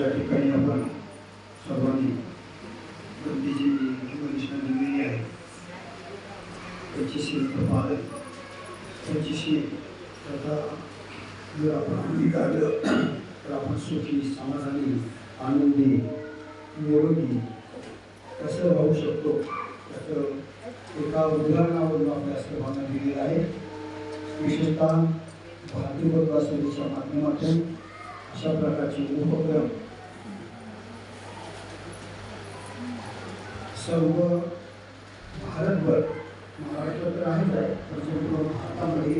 या ठिकाणी आपण सर्वांनी बंदीची घोषणा दिलेली आहे. त्याची पालन त्याची त्याचा जर आपण अंगीकारलं तर आपण सुखी समाधानी आनंदी निरोगी कसं राहू शकतो? त्याचं एका उदाहरणावरून आपल्या सर्वांना दिलेलं आहे. विशेषतः भारतीय वर्ग माध्यमातून अशा प्रकारचे उपक्रम सर्व भारतभर. महाराष्ट्र तर आहेच आहे पण संपूर्ण भारतामध्ये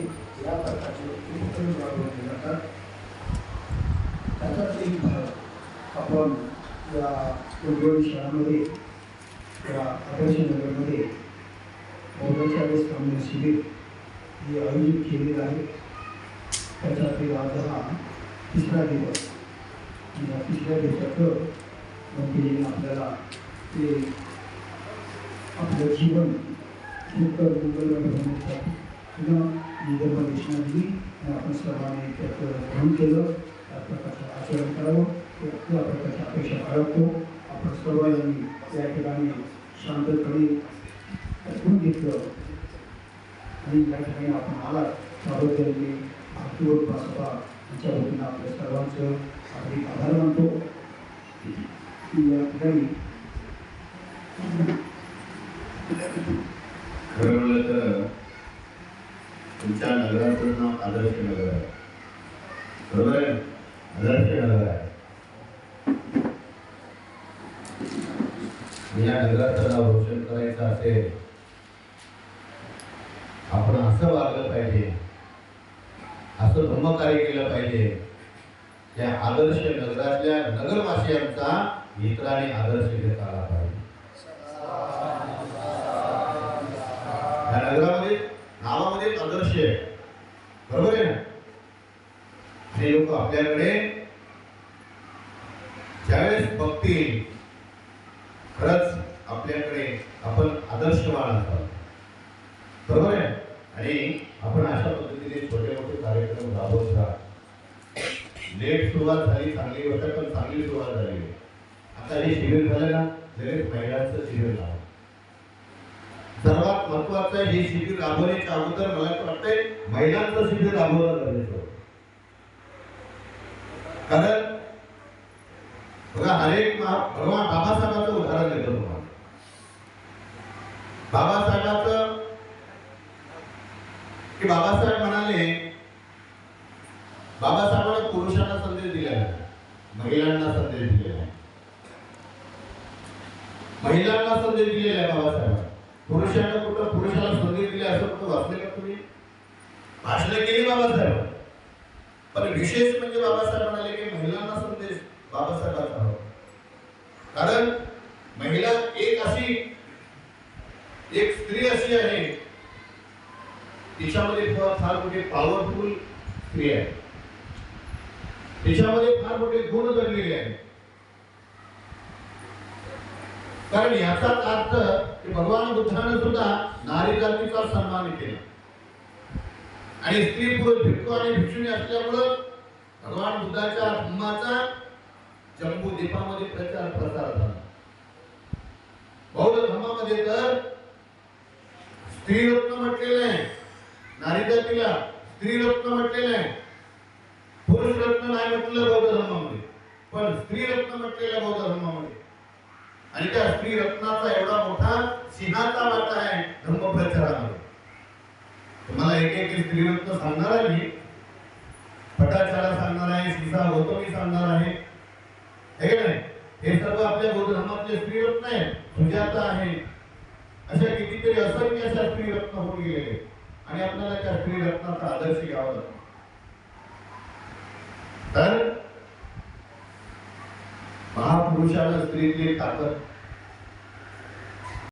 या प्रकारचे उपक्रम राबवले जातात. त्याचाच एक भाग आपण या उद्योग शहरामध्ये या आदर्श नगरमध्ये सामने शिबिर हे आयोजित केलेलं आहे. त्याच्यातील आज हा तिसरा दिवस. या तिसऱ्या दिवसाचं आपल्याला ते आपलं जीवन सुख मंगल बनवण्यासाठी पुन्हा निधर्म आपण सर्वांनी त्याचं ग्रहण केलं त्या प्रकारचं आचरण करावं त्या प्रकारच्या अपेक्षा बाळगतो. आपण सर्वांनी या ठिकाणी शांतपणे ऐकून घेतलं. आणि या ठिकाणी आपण आला त्याबद्दल मी भारतीय भाषा यांच्या वतीनं आपल्या सर्वांचं हार्दिक आभार मानतो. की या ठिकाणी खरं म्हणलं तर तुमच्या नगराचं नाव आदर्श नगर आहे बरोबर आहे आदर्श नगर आहे या नगराचं नाव रोशन करायचं असेल आपण असं वागलं पाहिजे असं धर्मकार्य केलं पाहिजे त्या आदर्श नगरातल्या नगरवासियांचा इतराने आदर्श घेता आला पाहिजे या नगरामध्ये नावामध्ये आदर्श आहे. बरोबर आहे ना? हे लोक आपल्याकडे ज्यावेळेस बघतील खरंच आपल्याकडे आपण आदर्शवान असतात. बरोबर आहे? आणि आपण अशा पद्धतीने छोटे मोठे कार्यक्रम राबवत. राहा लेट सुरुवात झाली चांगली गोष्ट पण चांगली सुरुवात झाली. आता हे शिबिर झालं ना लगेच महिलांचं शिबिर लावा. सर्वात महत्वाचं हे शिबिर राबवण्याच्या अगोदर मला वाटतंय महिलांचं शिबिर राबवलं गरजेचं कारण बघा हरेक महा- भगवान बाबासाहेबांचं उदाहरण देतो तुम्हाला. बाबासाहेबांचं की बाबासाहेब म्हणाले बाबासाहेबांना पुरुषांना संदेश दिला महिलांना संदेश दिलेला आहे. महिलांना संदेश दिलेला आहे बाबासाहेबांना पुरुषांना कुठं पुरुषाला संधी दिली असं कुठं वाचले का तुम्ही? भाषणं केली बाबासाहेब. पण विशेष म्हणजे बाबासाहेब म्हणाले की महिलांना संदेश बाबासाहेबांचा हवा. कारण महिला एक अशी एक स्त्री अशी आहे तिच्यामध्ये फार फार मोठी पॉवरफुल स्त्री आहे तिच्यामध्ये फार मोठे गुण दडलेले आहेत. कारण याचाच अर्थ की भगवान बुद्धाने सुद्धा नारी जातीचा सन्मान केला. आणि स्त्री पुरुष भिक्खू आणि भिक्षुणी असल्यामुळं भगवान बुद्धाच्या धम्माचा जम्बू द्वीपामध्ये प्रचार प्रसार झाला. बौद्ध धर्मामध्ये तर स्त्री रत्न म्हटलेलं आहे नारी जातीला स्त्री रत्न म्हटलेलं आहे पुरुष रत्न नाही म्हटलं बौद्ध धर्मामध्ये. पण स्त्री रत्न म्हटलेलं बौद्ध धर्मामध्ये. आणि त्या स्त्री रत्नाचा एवढा मोठा सिंहाचा वाटा आहे धर्म प्रचारामध्ये तुम्हाला एक एक स्त्री रत्न सांगणार आहे मी. पटाचारा सांगणार आहे सीसा मी सांगणार आहे. हे नाही? हे सर्व आपल्या बौद्ध स्त्री रत्न आहे सुजाता आहे. अशा कितीतरी असंख्य अशा स्त्री रत्न होऊन गेलेले आणि आपल्याला त्या स्त्री रत्नाचा आदर्श घ्यावा लागतो. तर महापुरुषाला स्त्रीतली ताकद